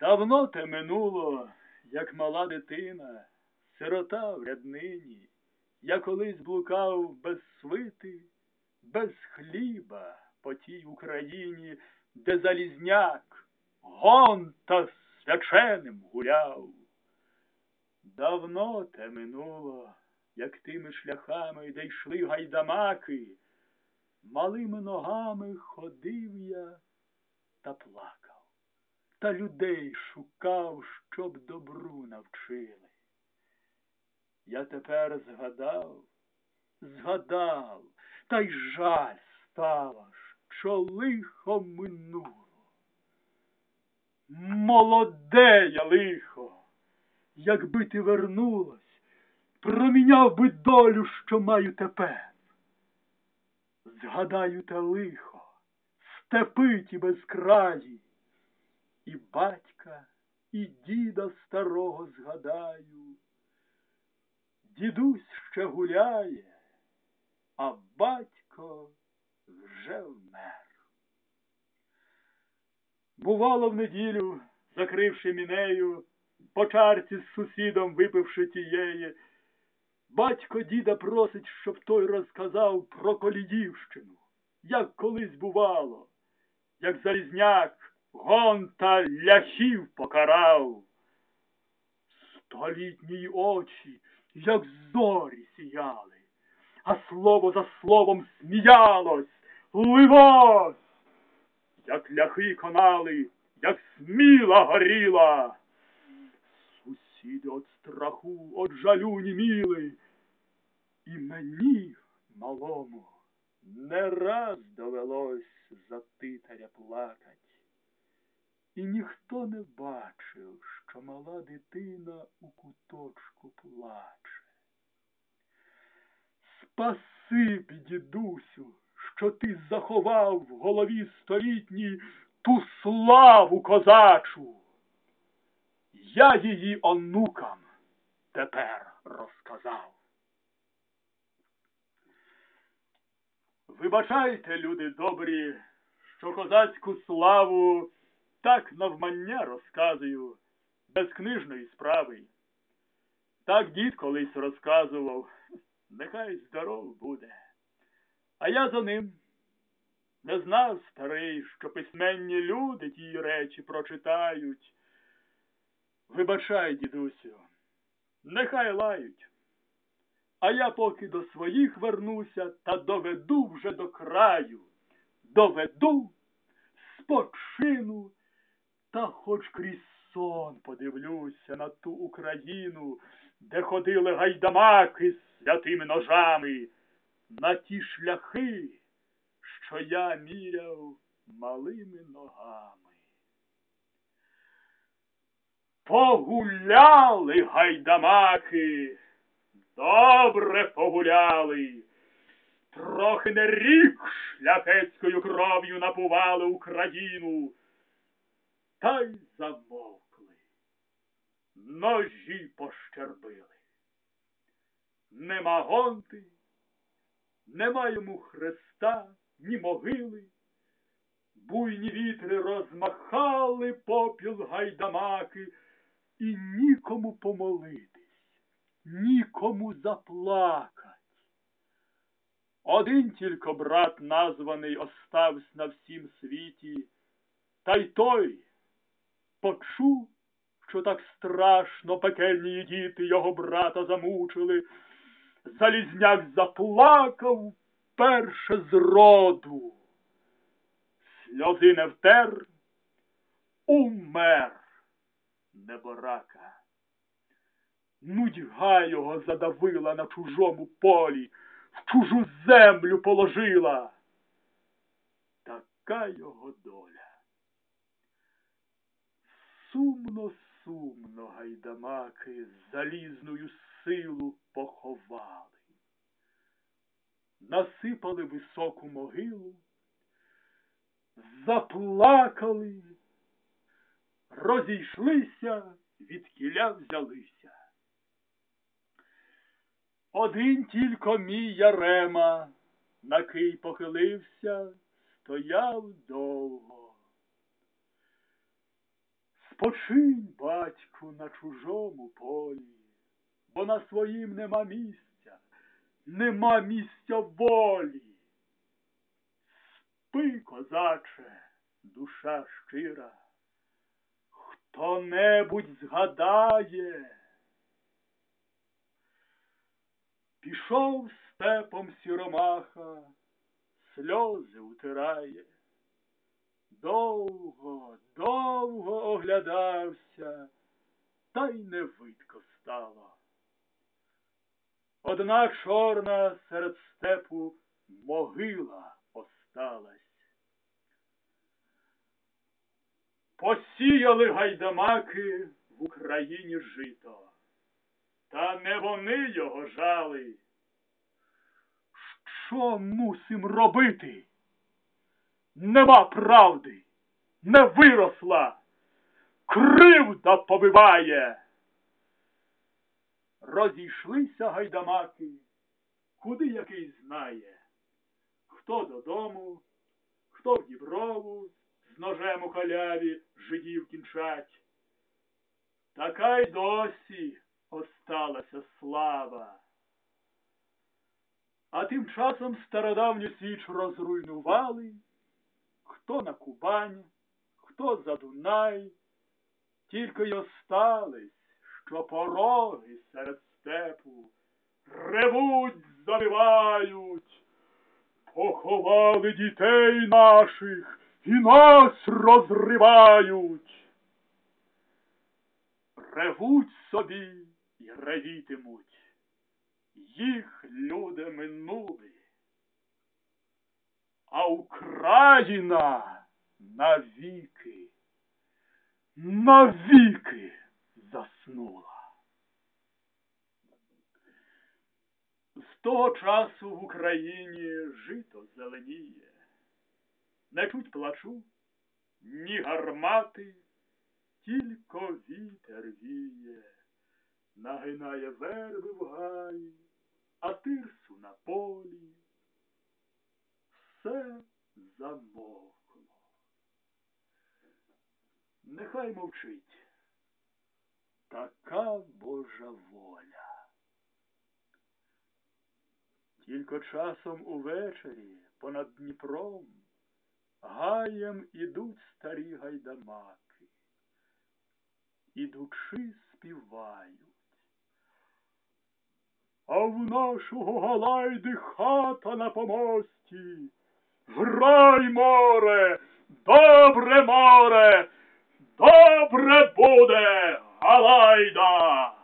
Давно те минуло, як мала дитина, сирота в ряднині. Я колись блукав без свити, без хліба по тій Україні, де Залізняк гон та свяченим гуляв. Давно те минуло, як тими шляхами, де йшли гайдамаки, малими ногами ходив я та плакав, та людей шукав, щоб добру навчили. Я тепер згадав, згадав, та й жаль стало, що лихо минуло. Молоде я лихо, якби ти вернулась, проміняв би долю, що маю тепер. Згадаю те лихо, степи ті безкраї, і батька, і діда старого згадаю. Дідусь ще гуляє, а батько вже вмер. Бувало в неділю, закривши мінею, по чарці з сусідом випивши тієї, батько діда просить, щоб той розказав про Колідівщину, як колись бувало, як Залізняк гон та ляхів покарав. Столітні очі, як зорі сіяли, а слово за словом сміялось, ливось як ляхи конали, як сміла горіла. Сусіди от страху, от жалю німіли. І мені, малому, не раз довелось за титаря плакать. І ніхто не бачив, що мала дитина у куточку плаче. Спасибі, дідусю, що ти заховав в голові столітній ту славу козачу. Я її онукам тепер розказав. Вибачайте, люди добрі, що козацьку славу так навмання розказую, без книжної справи. Так дід колись розказував, нехай здоров буде. А я за ним не знав, старий, що письменні люди ті речі прочитають. Вибачай, дідусю, нехай лають. А я поки до своїх вернуся та доведу вже до краю, доведу, спочину, та хоч крізь сон подивлюся на ту Україну, де ходили гайдамаки з святими ножами на ті шляхи, що я міряв малими ногами. Погуляли гайдамаки, добре погуляли, трохи не рік шляхетською кров'ю напували Україну, та й замовкли, ножі пощербили. Нема гонти, Нема йому хреста, ні могили. Буйні вітри розмахали попіл гайдамаки, і нікому помолитись, нікому заплакать. Один тільки брат названий оставсь на всім світі, та й той почув, що так страшно пекельні діти його брата замучили. Залізняк заплакав перше з роду. Сльози не втер, умер неборака. Нудьга його задавила на чужому полі, в чужу землю положила. Така його доля. Сумно, сумно гайдамаки залізною силу поховали, насипали високу могилу, заплакали, розійшлися, від кіля взялися. Один тільки мій Ярема, на кий похилився, стояв довго. Спочинь, батьку, на чужому полі, бо на своїм нема місця, нема місця волі. Спи, козаче, душа щира, хто небудь згадає. Пішов степом сіромаха, сльози утирає. Довго, довго оглядався, та й не видко стало. Одна чорна серед степу могила осталась. Посіяли гайдамаки в Україні жито, та не вони його жали. Що мусим робити? Нема правди, не виросла, кривда побиває. Розійшлися гайдамаки, куди який знає, хто додому, хто в Діброву з ножем у халяві жидів кінчать. Така й досі осталася слава. А тим часом стародавню січ розруйнували, хто на Кубань, хто за Дунай, тільки й остались, що пороги серед степу ревуть, забивають, поховали дітей наших і нас розривають. Ревуть собі й ревітимуть. Їх люди минули, а Україна навіки, навіки заснула. З того часу в Україні жито зеленіє, не чуть плачу, ні гармати, тільки вітер віє, нагинає верби в гаї а тирсу на полі. Все замовкло. Нехай мовчить. Така Божа воля. Тільки часом увечері понад Дніпром гаєм ідуть старі гайдамаки, ідучи співають. А в нашого Галайди хата на помості. vraj more, dobre more, dobre bude, alajda!